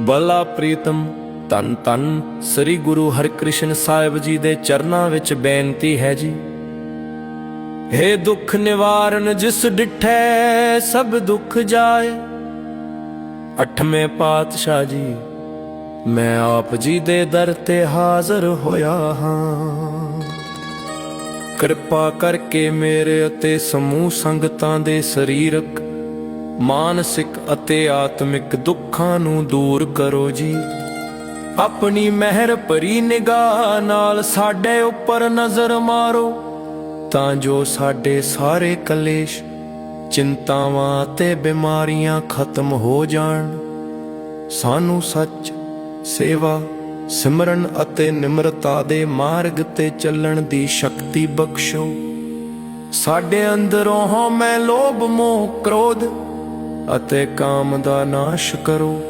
ਬਲਾ ਪ੍ਰੀਤਮ ਤਨ ਤਨ ਸ੍ਰੀ ਗੁਰੂ ਹਰਿਕ੍ਰਿਸ਼ਨ ਸਾਹਿਬ ਜੀ ਦੇ ਚਰਨਾਂ ਵਿੱਚ ਬੇਨਤੀ ਹੈ ਜੀ। ਹੇ ਦੁੱਖ ਨਿਵਾਰਨ ਜਿਸ ਡਿਠੈ, ਸਭ ਦੁੱਖ ਜਾਏ। ਅਠਵੇਂ ਪਾਤਸ਼ਾਹ ਜੀ, ਮੈਂ ਆਪ ਜੀ ਦੇ ਦਰ ਤੇ ਹਾਜ਼ਰ ਹੋਇਆ ਹਾਂ। ਕਿਰਪਾ ਕਰਕੇ ਮੇਰੇ ਅਤੇ ਸਮੂਹ ਸੰਗਤਾਂ ਦੇ ਸਰੀਰਕ ਮਾਨਸਿਕ ਅਤੇ ਆਤਮਿਕ ਦੁੱਖਾਂ ਨੂੰ ਦੂਰ ਕਰੋ ਜੀ। ਆਪਣੀ ਮਹਿਰ ਭਰੀ ਨਿਗਾਹ ਨਾਲ ਸਾਡੇ ਉੱਪਰ ਨਜ਼ਰ ਮਾਰੋ, ਤਾਂ ਜੋ ਸਾਡੇ ਸਾਰੇ ਕਲੇਸ਼, ਚਿੰਤਾਵਾਂ ਤੇ ਬਿਮਾਰੀਆਂ ਖਤਮ ਹੋ ਜਾਣ। ਸਾਨੂੰ ਸੱਚ, ਸੇਵਾ, ਸਿਮਰਨ ਅਤੇ ਨਿਮਰਤਾ ਦੇ ਮਾਰਗ ਤੇ ਚੱਲਣ ਦੀ ਸ਼ਕਤੀ ਬਖਸ਼ੋ। ਸਾਡੇ ਅੰਦਰੋਂ ਹਉਮੈ ਲੋਭ, ਮੋਹ, ਕ੍ਰੋਧ ਅਤੇ ਕਾਮ ਦਾ ਨਾਸ਼ ਕਰੋ।